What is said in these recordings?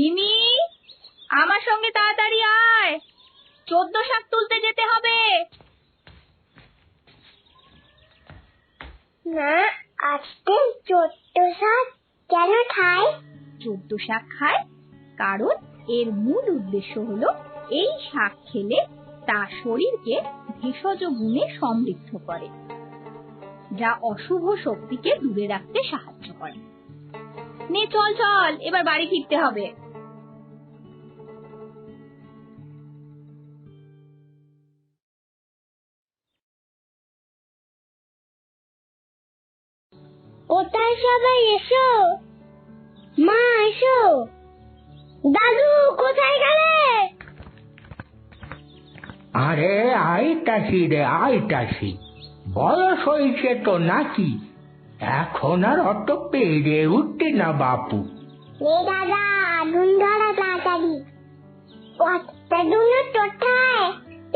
মিমি আমার সঙ্গে তাড়াতাড়ি আয়। চোদ্দ শাক তুলতে যেতে হবে। না আজকে চোদ্দ শাক কেন খাই? চোদ্দ শাক খায় কারণ এর মূল উদ্দেশ্য হলো এই শাক খেলে তা শরীরকে ভেষজ গুণে সমৃদ্ধ করে যা অশুভ শক্তিকে দূরে রাখতে সাহায্য করে। নে চল চল এবার বাড়ি ফিরতে হবে। কোথায় সবাই এসো? মা এসো। দাদু কোথায় গেলে? আরে আইতাছি রে আইতাছি। বয়স হয়েছে তো নাকি। এখন আর অত পেরে উঠতে না বাপু। নে দাদা আগুন ধরা তাড়াতাড়ি। কতগুলো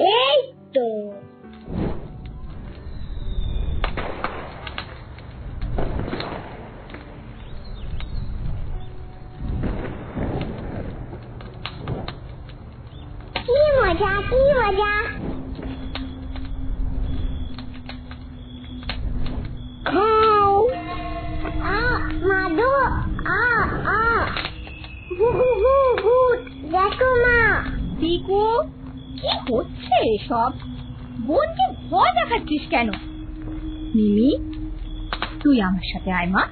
এই তো। খাও আ মাদু আ আ হু হু মা কি হচ্ছে ভয় দেখাচ্ছিস কেন? তুই আমার সাথে আয়, মা।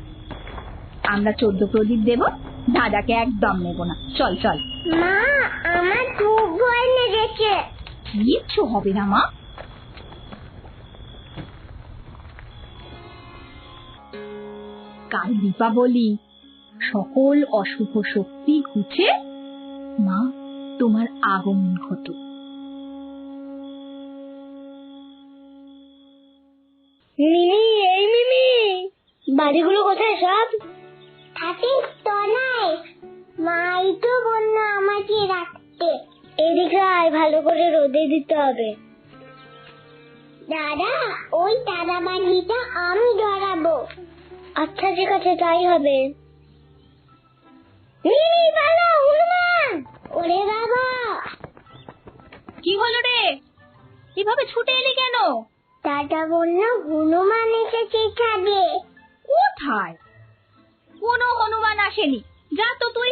আমরা চোদ্দ প্রদীপ দেব, দাদাকে একদম নেব না। চল চল। মা আমার খুব ভয় লেগেছে। কিচ্ছু হবে না মা। কাল দীপাবলি সকল অশুভ শক্তি ঘুচে মা তোমার আগমন ঘটুক মিমি এই মিমি বাড়িগুলো কোথায় সব? আমাকে রাখতে। এদিকে আয় ভালো করে রোদে দিতে হবে। দাদা ওই দাদা বাড়িটা আমি ধরাবো। আচ্ছা ঠিক আছে তাই হবে। ওরে বাবা! কি হলো রে? এভাবে ছুটে এলি কেন? দাদা বলল হনুমান এসেছে ছাদে। কোথায়? কোনো হনুমান আসেনি। যা তো তুই।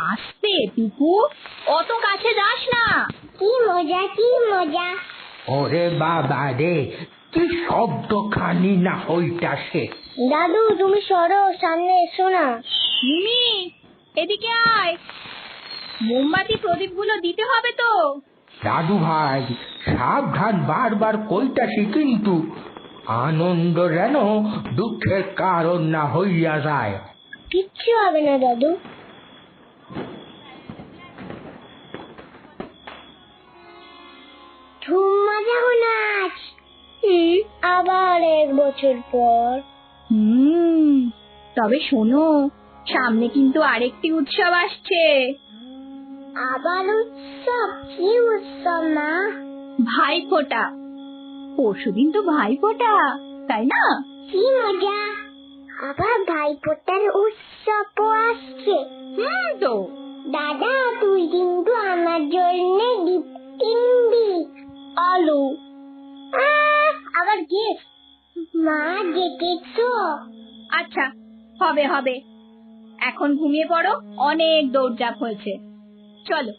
আসতে পিকু অত কাছে যাস না। কি মজা কি মজা। ওরে বাবা রে কি শব্দ খানি না হইতাছে। দাদু তুমি সরো সামনে এসো না। মিমি এদিকে আয়। মোমবাতি প্রদীপগুলো দিতে হবে তো। দাদু ভাই সাবধান বারবার কইতাছি কিন্তু আনন্দ যেন দুঃখের কারণ না হইয়া যায়। কিচ্ছু হবে না দাদু। হুম আবার এক বছর পর। হুম তবে শোনো সামনে কিন্তু আরেকটি উৎসব আসছে। আবার উৎসব? কি উৎসব মা? ভাইফোঁটা। পরশুদিন তো ভাইফোঁটা তাই না? কি মজা! আবার ভাইফোঁটার উৎসবও আসছে। হুম তো। দাদা তুই কিন্তু আমার জন্য গিফট কিনবি আলু আবার গিফট মা দেখেছ? আচ্ছা হবে হবে। এখন ঘুমিয়ে পড়ো অনেক দৌড়ঝাঁপ হয়েছে। চলো।